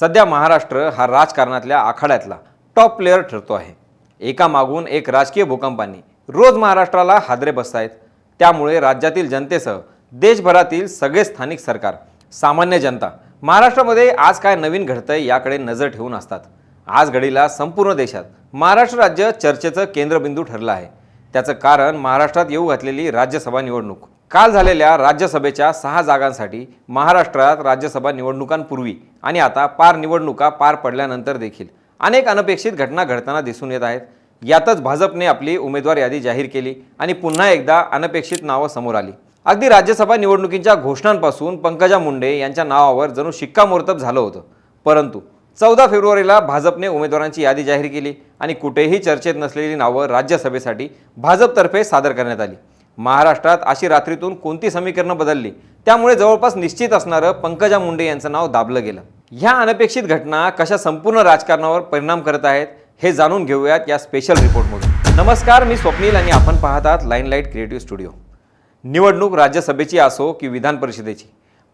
सध्या महाराष्ट्र हा राजकारणातल्या आखाड्यातला टॉप प्लेअर ठरतो आहे. एका मागून एक राजकीय भूकंपांनी रोज महाराष्ट्राला हादरे बसतायत. त्यामुळे राज्यातील जनतेसह देशभरातील सगळे स्थानिक सरकार सामान्य जनता महाराष्ट्रामध्ये आज काय नवीन घडतंय याकडे नजर ठेवून असतात. आज घडीला संपूर्ण देशात महाराष्ट्र राज्य चर्चेचं केंद्रबिंदू ठरलं आहे. त्याचं कारण महाराष्ट्रात येऊ घातलेली राज्यसभा निवडणूक. काल झालेल्या राज्यसभेच्या सहा जागांसाठी महाराष्ट्रात राज्यसभा निवडणुकांपूर्वी आणि आता पार निवडणुका पार पडल्यानंतर देखील अनेक अनपेक्षित घटना घडताना दिसून येत आहेत. यातच भाजपने आपली उमेदवार यादी जाहीर केली आणि पुन्हा एकदा अनपेक्षित नावं समोर आली. अगदी राज्यसभा निवडणुकींच्या घोषणांपासून पंकजा मुंडे यांच्या नावावर जणू शिक्कामोर्तब झालं होतं. परंतु चौदा फेब्रुवारीला भाजपने उमेदवारांची यादी जाहीर केली आणि कुठेही चर्चेत नसलेली नावं राज्यसभेसाठी भाजपतर्फे सादर करण्यात आली. महाराष्ट्रात अशी रात्रीतून कोणती समीकरणं बदलली? त्यामुळे जवळपास निश्चित असणारं पंकजा मुंडे यांचं नाव दाबलं गेलं. ह्या अनपेक्षित घटना कशा संपूर्ण राजकारणावर परिणाम करत आहेत हे जाणून घेऊयात या स्पेशल रिपोर्टमधून नमस्कार मी स्वप्नील आणि आपण पाहतात लाईनलाईट क्रिएटिव्ह स्टुडिओ निवडणूक राज्यसभेची असो की विधान परिषदेची.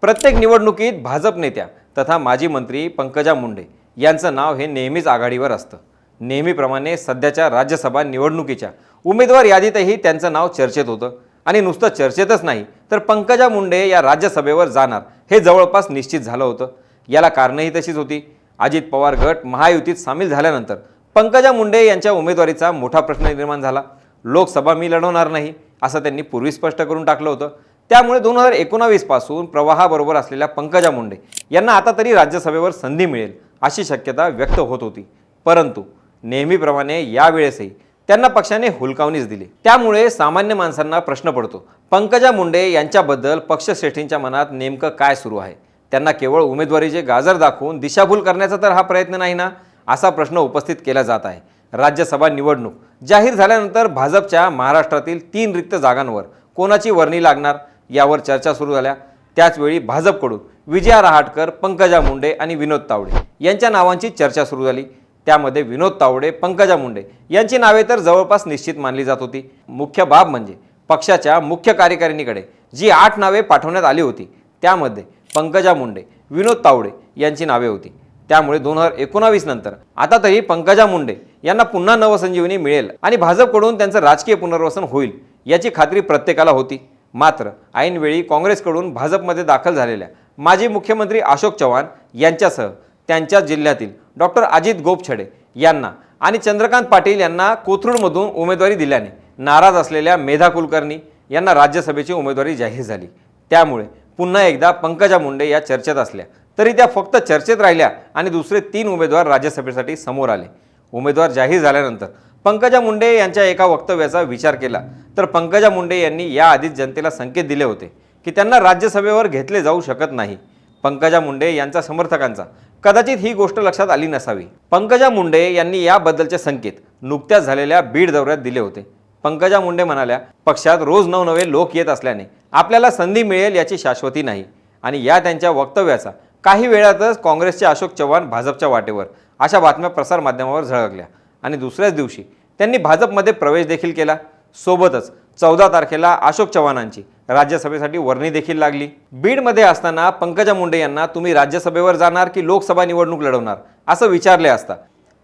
प्रत्येक निवडणुकीत भाजप नेत्या तथा माजी मंत्री पंकजा मुंडे यांचं नाव हे नेहमीच आघाडीवर असतं. नेहमीप्रमाणे सध्याच्या राज्यसभा निवडणुकीच्या. उमेदवार यादीतही त्यांचं नाव चर्चेत होतं. आणि नुसतं चर्चेतच नाही तर पंकजा मुंडे या राज्यसभेवर जाणार हे जवळपास निश्चित झालं होतं. याला कारणंही तशीच होती. अजित पवार गट महायुतीत सामील झाल्यानंतर पंकजा मुंडे यांच्या उमेदवारीचा मोठा प्रश्न निर्माण झाला. लोकसभा मी लढवणार नाही असं त्यांनी पूर्वी स्पष्ट करून टाकलं होतं. त्यामुळे दोन हजार एकोणावीसपासून प्रवाहाबरोबर असलेल्या पंकजा मुंडे यांना आता तरी राज्यसभेवर संधी मिळेल अशी शक्यता व्यक्त होत होती. परंतु नेहमीप्रमाणे यावेळेसही त्यांना पक्षाने हुलकावणीच दिली. त्यामुळे सामान्य माणसांना प्रश्न पडतो पंकजा मुंडे यांच्याबद्दल पक्षश्रेष्ठींच्या मनात नेमकं काय सुरू आहे? त्यांना केवळ उमेदवारीचे गाजर दाखवून दिशाभूल करण्याचा तर हा प्रयत्न नाही ना? असा प्रश्न उपस्थित केला जात आहे. राज्यसभा निवडणूक जाहीर झाल्यानंतर भाजपच्या महाराष्ट्रातील तीन रिक्त जागांवर कोणाची वर्णी लागणार? यावर चर्चा सुरू झाल्या. त्याचवेळी भाजपकडून विजया रहाटकर पंकजा मुंडे आणि विनोद तावडे यांच्या नावांची चर्चा सुरू झाली. त्यामध्ये विनोद तावडे पंकजा मुंडे यांची नावे तर जवळपास निश्चित मानली जात होती. मुख्य बाब म्हणजे पक्षाच्या मुख्य कार्यकारिणीकडे जी आठ नावे पाठवण्यात आली होती त्यामध्ये पंकजा मुंडे विनोद तावडे यांची नावे होती. त्यामुळे दोन हजार एकोणावीस नंतर आता तरी पंकजा मुंडे यांना पुन्हा नवसंजीवनी मिळेल आणि भाजपकडून त्यांचं राजकीय पुनर्वसन होईल याची खात्री प्रत्येकाला होती. मात्र ऐनवेळी काँग्रेसकडून भाजपमध्ये दाखल झालेल्या माजी मुख्यमंत्री अशोक चव्हाण यांच्यासह त्यांच्या जिल्ह्यातील डॉक्टर अजित गोपछडे यांना आणि चंद्रकांत पाटील यांना कोथरूडमधून उमेदवारी दिल्याने नाराज असलेल्या मेधा कुलकर्णी यांना राज्यसभेची उमेदवारी जाहीर झाली. त्यामुळे पुन्हा एकदा पंकजा मुंडे या चर्चेत असल्या तरी त्या फक्त चर्चेत राहिल्या आणि दुसरे तीन उमेदवार राज्यसभेसाठी समोर आले. उमेदवार जाहीर झाल्यानंतर पंकजा मुंडे यांच्या एका वक्तव्याचा विचार केला. तर पंकजा मुंडे यांनी याआधीच जनतेला संकेत दिले होते की त्यांना राज्यसभेवर घेतले जाऊ शकत नाही. पंकजा मुंडे यांचा समर्थकांचा कदाचित ही गोष्ट लक्षात आली नसावी. पंकजा मुंडे यांनी याबद्दलचे संकेत नुकत्याच झालेल्या बीड दौऱ्यात दिले होते. पंकजा मुंडे म्हणाल्या पक्षात रोज नवनवे लोक येत असल्याने आपल्याला संधी मिळेल याची शाश्वती नाही. आणि या त्यांच्या वक्तव्याचा काही वेळातच काँग्रेसचे अशोक चव्हाण भाजपच्या वाटेवर अशा बातम्या प्रसारमाध्यमावर झळकल्या. आणि दुसऱ्याच दिवशी त्यांनी भाजपमध्ये प्रवेश देखील केला. सोबतच चौदा तारखेला अशोक चव्हाणांची राज्यसभेसाठी वर्णी देखील लागली. बीडमध्ये असताना पंकजा मुंडे यांना तुम्ही राज्यसभेवर जाणार की लोकसभा निवडणूक लढवणार? असं विचारले असता.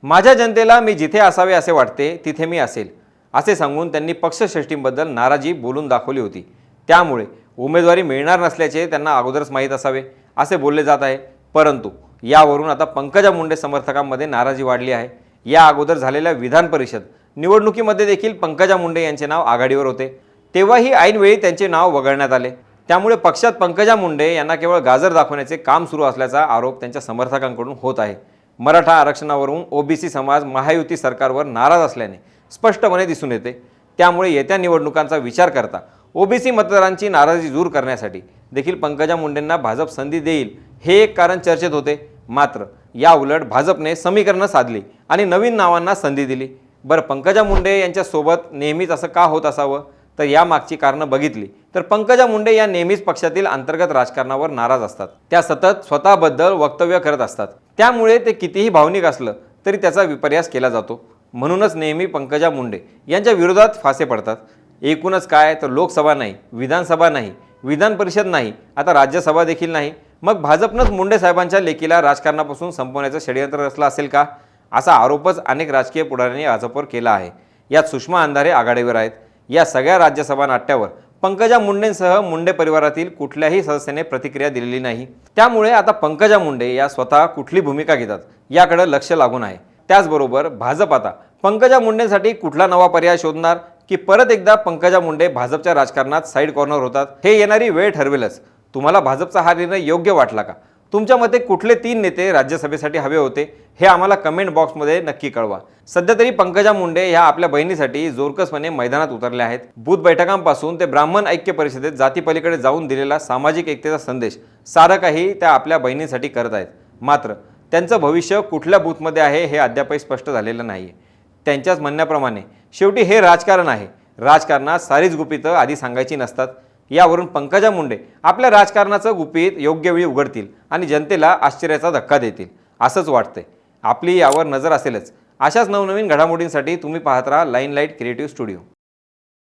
माझ्या जनतेला मी जिथे असावे असे वाटते तिथे मी असेल. असे सांगून त्यांनी पक्षश्रेष्ठींबद्दल नाराजी बोलून दाखवली होती. त्यामुळे उमेदवारी मिळणार नसल्याचे त्यांना अगोदरच माहीत असावे असे बोलले जात आहे. परंतु यावरून आता पंकजा मुंडे समर्थकांमध्ये नाराजी वाढली आहे. या अगोदर झालेल्या विधान परिषद निवडणुकीमध्ये देखील पंकजा मुंडे यांचे नाव आघाडीवर होते. तेव्हाही ऐनवेळी त्यांचे नाव वगळण्यात आले. त्यामुळे पक्षात पंकजा मुंडे यांना केवळ गाजर दाखवण्याचे काम सुरू असल्याचा आरोप त्यांच्या समर्थकांकडून होत आहे. मराठा आरक्षणावरून ओबीसी समाज महायुती सरकारवर नाराज असल्याने स्पष्टपणे दिसून येते. त्यामुळे येत्या निवडणुकांचा विचार करता ओबीसी मतदारांची नाराजी दूर करण्यासाठी देखील पंकजा मुंडेंना भाजप संधी देईल हे एक कारण चर्चेत होते. मात्र या उलट भाजपने समीकरणं साधली आणि नवीन नावांना संधी दिली. बरं पंकजा मुंडे यांच्यासोबत नेहमीच असं का होत असावं? तर यामागची कारणं बघितली. तर पंकजा मुंडे या नेहमीच पक्षातील अंतर्गत राजकारणावर नाराज असतात. त्या सतत स्वतःबद्दल वक्तव्य करत असतात. त्यामुळे ते कितीही भावनिक असलं तरी त्याचा विपर्यास केला जातो. म्हणूनच नेहमी पंकजा मुंडे यांच्या विरोधात फासे पडतात. एकूणच काय? तर लोकसभा नाही विधानसभा नाही विधान परिषद नाही आता राज्यसभा देखील नाही. मग भाजपनंच मुंडे साहेबांच्या लेखीला राजकारणापासून संपवण्याचं षडयंत्र रचलं असेल का? असा आरोपच अनेक राजकीय पुढाऱ्यांनी भाजपवर केला आहे. यात सुषमा अंधारे आघाडीवर आहेत. या सगळ्या राज्यसभा नाट्यावर पंकजा मुंडेंसह मुंडे परिवारातील कुठल्याही सदस्याने प्रतिक्रिया दिलेली नाही. त्यामुळे आता पंकजा मुंडे या स्वतः कुठली भूमिका घेतात याकडे लक्ष लागून आहे. त्याचबरोबर भाजप आता पंकजा मुंडेंसाठी कुठला नवा पर्याय शोधणार की परत एकदा पंकजा मुंडे भाजपच्या राजकारणात साईड कॉर्नर होतात हे येणारी वेळ ठरवेलच. तुम्हाला भाजपचा हा निर्णय योग्य वाटला का? तुमच्या मते कुठले तीन नेते राज्यसभेसाठी हवे होते हे आम्हाला कमेंट बॉक्समध्ये नक्की कळवा. सध्या तरी पंकजा मुंडे ह्या आपल्या बहिणीसाठी जोरकसपणे मैदानात उतरल्या आहेत. बूथ बैठकांपासून ते ब्राह्मण ऐक्य परिषदेत जातीपलीकडे जाऊन दिलेला सामाजिक एकतेचा संदेश सारं काही त्या आपल्या बहिणीसाठी करत आहेत. मात्र त्यांचं भविष्य कुठल्या बूथमध्ये आहे हे अद्यापही स्पष्ट झालेलं नाही त्यांच्याच म्हणण्याप्रमाणे शेवटी हे राजकारण आहे. राजकारणात सारीच गुपितं आधी सांगायची नसतात. यावरून पंकजा मुंडे आपल्या राजकारणाचं गुपित योग्य वेळी उघडतील आणि जनतेला आश्चर्याचा धक्का देतील. असंच वाटतंय. आपली यावर नजर असेलच. अशाच नवनवीन घडामोडींसाठी तुम्ही पाहत राहा लाईन लाइट क्रिएटिव्ह स्टुडिओ.